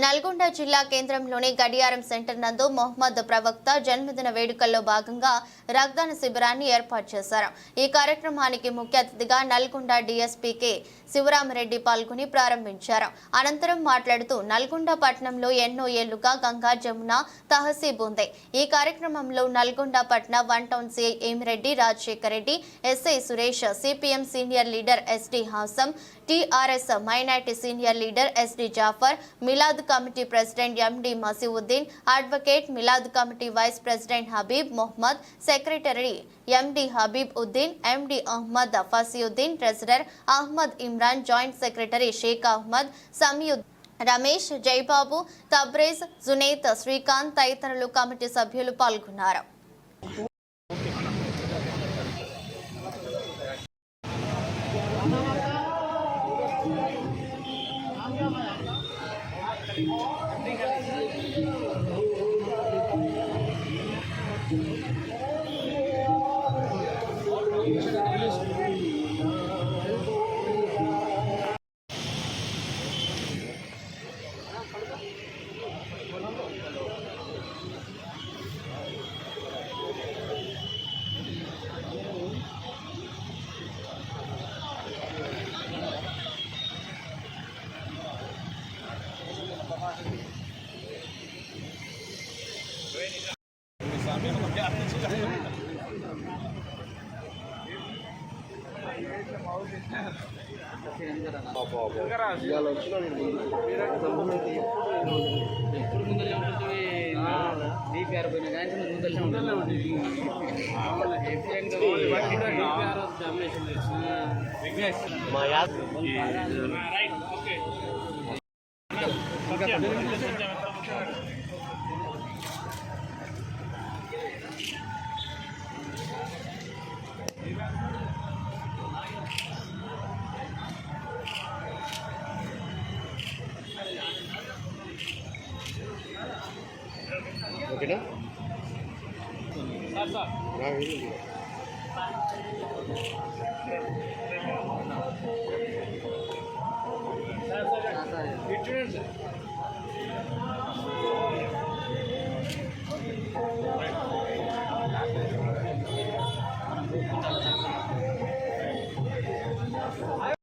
నల్గొండ జిల్లా కేంద్రంలోని గడియారం సెంటర్ నందు మొహమ్మద్ ప్రవక్త జన్మదిన వేడుకల్లో భాగంగా రక్తదాన శిబిరాన్ని ఏర్పాటు చేశారు. ఈ కార్యక్రమానికి ముఖ్య అతిథిగా నల్గొండ డీఎస్పీకే శివరామరెడ్డి పాల్గొని ప్రారంభించారు. అనంతరం మాట్లాడుతూ నల్గొండ పట్టణంలో ఎన్నో ఏళ్ళుగా గంగా జమున తహసీబ్ ఉంది. ఈ కార్యక్రమంలో నల్గొండ పట్టణ one town CI Emireddy Rajasekhar Reddy SI Suresh CPM senior leader SD Hasam TRS minority senior leader SD Jafar Milad committee president MD Masiuddin advocate Milad committee vice president Habib Mohammed secretary MD Habib Uddin MD Ahmed Fasiuddin treasurer Ahmed Imran joint secretary Sheikh Ahmed Samiuddin Ramesh Jaibabu Tabrez Junaid Srikanth తదితరులు committee సభ్యులు పాల్గొన్నారు ఎప్పుడు ముందరే ఉంటుంది DPR పోయిన కానీ ముందరే ఉంటుంది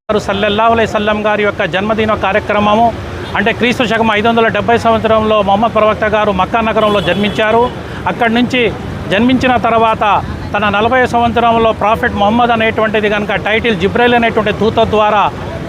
గారు సల్లల్లాహు అలైహి సల్లం గారి యొక్క జన్మదిన కార్యక్రమము అంటే క్రీస్తు శకం ఐదు వందల డెబ్బై సంవత్సరంలో మొహమ్మద్ ప్రవక్త గారు మక్కా నగరంలో జన్మించారు. అక్కడి నుంచి జన్మించిన తర్వాత తన నలభై సంవత్సరంలో ప్రాఫిట్ మొహమ్మద్ అనేటువంటిది కనుక టైటిల్ జిబ్రైల్ అనేటువంటి దూత ద్వారా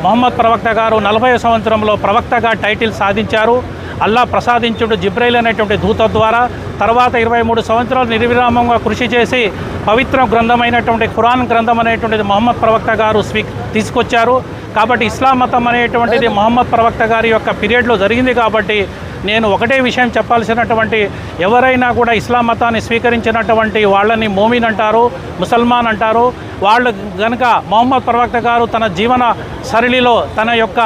మొహమ్మద్ ప్రవక్త గారు నలభై సంవత్సరంలో ప్రవక్తగా టైటిల్ సాధించారు. అల్లా ప్రసాదించుడు జిబ్రైల్ అనేటువంటి దూత ద్వారా. తర్వాత ఇరవై మూడు సంవత్సరాలు నిర్విరామంగా కృషి చేసి పవిత్ర గ్రంథమైనటువంటి ఖురాన్ గ్రంథం అనేటువంటిది మహమ్మద్ ప్రవక్త గారు స్వీ తీసుకొచ్చారు. కాబట్టి ఇస్లాం మతం అనేటువంటిది మహమ్మద్ ప్రవక్త గారి యొక్క పీరియడ్లో జరిగింది కాబట్టి నేను ఒకటే విషయం చెప్పాల్సినటువంటి ఎవరైనా కూడా ఇస్లాం మతాన్ని స్వీకరించినటువంటి వాళ్ళని మోమిన్ అంటారు ముసల్మాన్ అంటారు. వాళ్ళు కనుక మొహమ్మద్ ప్రవక్త గారు తన జీవన సరళిలో తన యొక్క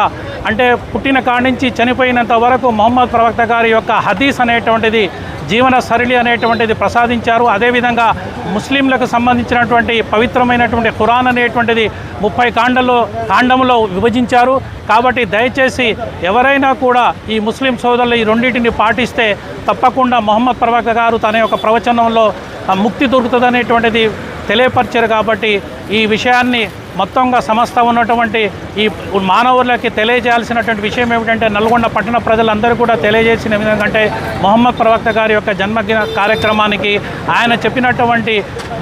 అంటే పుట్టిన కాడి నుంచి చనిపోయినంత వరకు మొహమ్మద్ ప్రవక్త గారి యొక్క హదీస్ అనేటువంటిది జీవన సరళి అనేటువంటిది ప్రసాదించారు. అదేవిధంగా ముస్లింలకు సంబంధించినటువంటి పవిత్రమైనటువంటి ఖురాన్ అనేటువంటిది ముప్పై కాండలో కాండంలో విభజించారు. కాబట్టి దయచేసి ఎవరైనా కూడా ఈ ముస్లిం సోదరులు ఈ రెండింటిని పాటిస్తే తప్పకుండా మొహమ్మద్ ప్రవక్త గారు తన యొక్క ప్రవచనంలో ముక్తి ముక్తి దొరుకుతుందనేటువంటిది తెలియపరిచారు. కాబట్టి ఈ విషయాన్ని మొత్తంగా సమస్త ఉన్నటువంటి ఈ మానవులకి తెలియజేయాల్సినటువంటి విషయం ఏమిటంటే నల్గొండ పట్టణ ప్రజలందరూ కూడా తెలియజేసిన విధంగా మొహమ్మద్ ప్రవక్త గారి యొక్క జన్మదిన కార్యక్రమానికి ఆయన చెప్పినటువంటి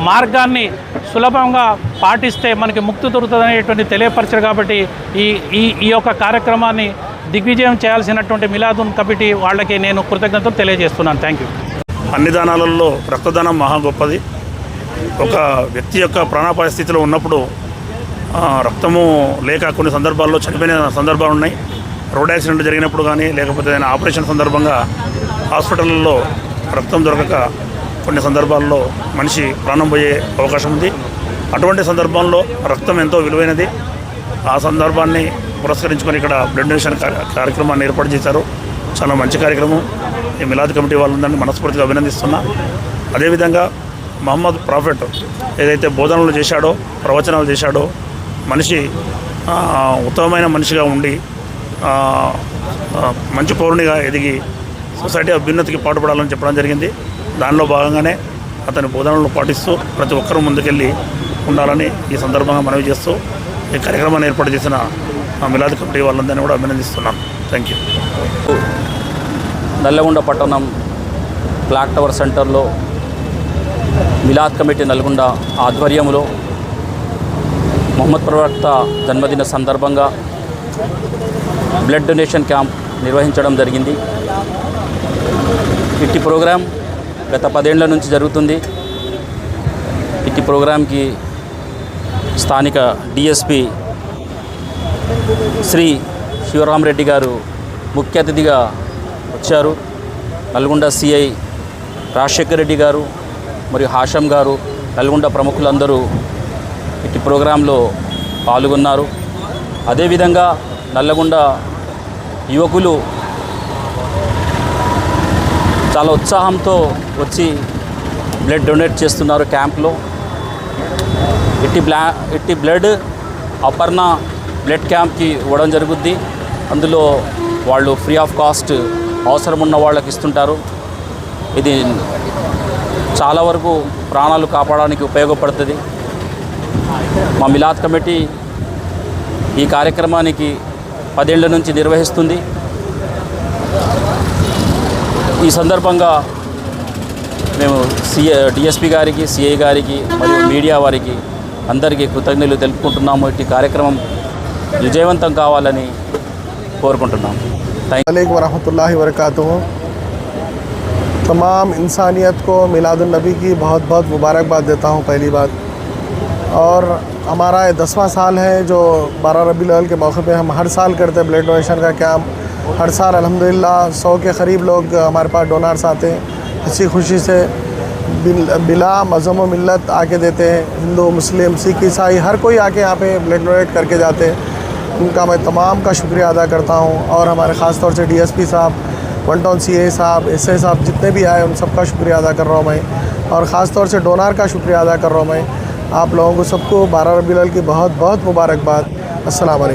మార్గాన్ని సులభంగా పాటిస్తే మనకి ముక్తి దొరుకుతుందనేటువంటి తెలియపరచరు కాబట్టి ఈ ఈ ఈ యొక్క కార్యక్రమాన్ని దిగ్విజయం చేయాల్సినటువంటి మిలాదున్ కమిటీ వాళ్ళకి నేను కృతజ్ఞతలు తెలియజేస్తున్నాను. థ్యాంక్ యూ అన్ని దానాలలో రక్తదానం మహా గొప్పది. ఒక వ్యక్తి యొక్క ప్రాణాపాయ స్థితిలో ఉన్నప్పుడు రక్తము లేక కొన్ని సందర్భాల్లో చనిపోయిన సందర్భాలు ఉన్నాయి. రోడ్ యాక్సిడెంట్ జరిగినప్పుడు కానీ లేకపోతే ఏదైనా ఆపరేషన్ సందర్భంగా హాస్పిటల్లో రక్తం దొరకక కొన్ని సందర్భాల్లో మనిషి ప్రాణం పోయే అవకాశం ఉంది. అటువంటి సందర్భంలో రక్తం ఎంతో విలువైనది. ఆ సందర్భాన్ని పురస్కరించుకొని ఇక్కడ బ్లడ్ డొనేషన్ కార్యక్రమాన్ని ఏర్పాటు చేశారు. చాలా మంచి కార్యక్రమం. ఈ మిలాద్ కమిటీ వాళ్ళందరినీ మనస్ఫూర్తిగా అభినందిస్తున్నా. అదేవిధంగా మహమ్మద్ ప్రాఫెట్ ఏదైతే బోధనలు చేశాడో ప్రవచనాలు చేశాడో మనిషి ఉత్తమమైన మనిషిగా ఉండి మంచి పౌరునిగా ఎదిగి సొసైటీ అభ్యున్నతికి పాటుపడాలని చెప్పడం జరిగింది. దానిలో భాగంగానే అతని బోధనలు పాటిస్తూ ప్రతి ఒక్కరూ ముందుకెళ్ళి ఉండాలని ఈ సందర్భంగా మనవి చేస్తూ ఈ కార్యక్రమాన్ని ఏర్పాటు చేసిన మిలాద్ కమిటీ వాళ్ళందరినీ కూడా అభినందిస్తున్నాను. థ్యాంక్ యూ నల్లగొండ పట్టణం క్లాక్ టవర్ సెంటర్లో మిలాద్ కమిటీ నల్గొండ ఆధ్వర్యంలో మొహమ్మద్ ప్రవక్త జన్మదిన సందర్భంగా బ్లడ్ డొనేషన్ క్యాంప్ నిర్వహించడం జరిగింది. ఇట్టి ప్రోగ్రాం గత పదేళ్ళ నుంచి జరుగుతుంది. ఇట్టి ప్రోగ్రాంకి స్థానిక డిఎస్పి శ్రీ శివరామరెడ్డి గారు ముఖ్య అతిథిగా వచ్చారు. నల్గొండ సిఐ రాజశేఖర్ రెడ్డి గారు మరియు హాషం గారు నల్గొండ ప్రముఖులందరూ ఇటు ప్రోగ్రాంలో పాల్గొన్నారు. అదేవిధంగా నల్లగొండ యువకులు చాలా ఉత్సాహంతో వచ్చి బ్లడ్ డొనేట్ చేస్తున్నారు క్యాంప్లో. ఇట్టి బ్లా ఇట్టి బ్లడ్ అపర్ణ బ్లడ్ క్యాంప్కి ఇవ్వడం జరుగుద్ది. అందులో వాళ్ళు ఫ్రీ ఆఫ్ కాస్ట్ అవసరం ఉన్న వాళ్ళకి ఇస్తుంటారు. ఇది చాలా వరకు ప్రాణాలు కాపాడడానికి ఉపయోగపడుతుంది. మా మిలాద్ కమిటీ ఈ కార్యక్రమానికి పదేళ్ల నుంచి నిర్వహిస్తుంది ఈ సందర్భంగా మేము సిఏ డిఎస్పి గారికి సిఐ గారికి మరియు మీడియా వారికి అందరికీ కృతజ్ఞతలు తెలుపుకుంటున్నాము ఇట్టి కార్యక్రమం విజయవంతం కావాలని కోరుకుంటున్నాం థ్యాంక్ वालेकुम वरहमतुल्लाहि वरकातुह तमाम इंसानियत को मिलादुलनबी की बहुत बहुत मुबारकबाद देता हूँ पहली बात और हमारा दसवां साल है जो बारह रबी अव्वल के मौके पे हम हर साल करते हैं ब्लड डोनेशन का कैंप हर साल अल्हम्दुलिल्लाह सौ के करीब लोग हमारे पास डोनर्स आते हैं। इसी खुशी से बिल- बिला व मिलत आके देते हैं। हिंदू, मुस्लिम, सिख, ईसाई, हर कोई आके यहाँ पे ब्लड डोनेट करके जाते हैं। उनका मैं तमाम का शुक्रिया अदा करता हूँ और हमारे ख़ास तौर से डीएसपी साहब, वन टाउन सीए साहब एसए साहब जितने भी आए, उन सबका शुक्रिया अदा कर रहा हूँ मैं। और ख़ास तौर से डोनार का शुक्रिया अदा कर रहा हूँ मैं। आप लोगों को सबको बारह रबी की बहुत बहुत मुबारकबाद वालेकुम